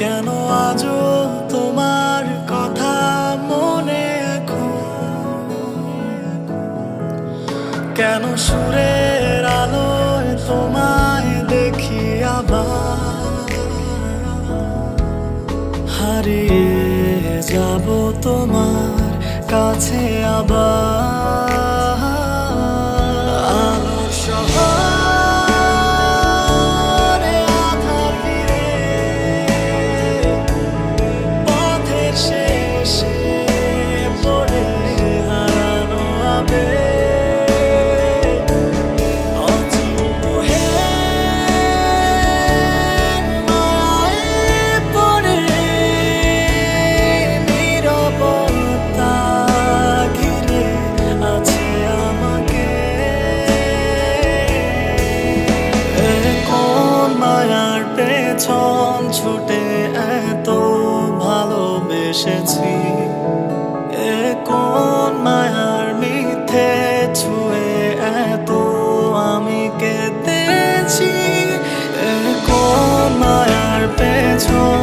কেন আজও তোমার কথা মনে কেন সুরের আলোয় তোমায় দেখি আবার? হারিয়ে যাব তোমার কাছে আবার। আলোর শহর পেছন ছুটে এত ভালোবেসেছি। এ কোন মায়ার মিথ্যে ছুঁয়ে এত আমি কেঁদেছি। এ কোন মায়ার পেছন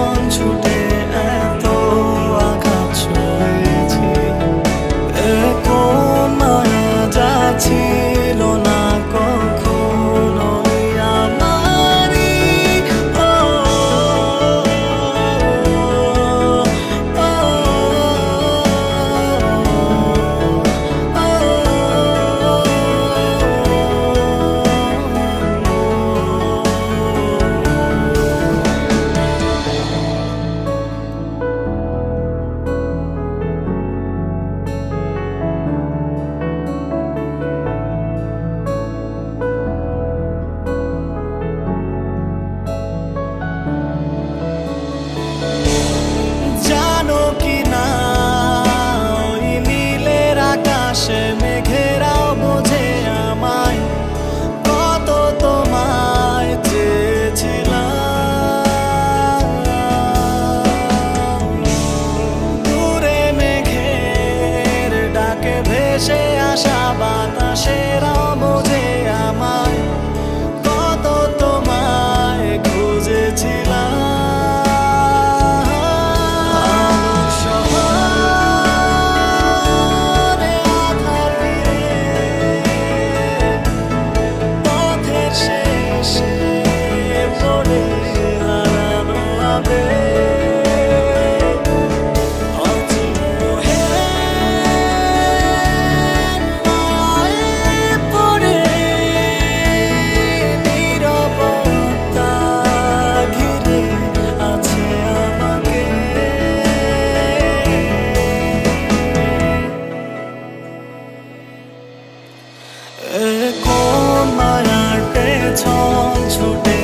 ভেসে আসা বাতাসেরাও বোঝে আমায়। solo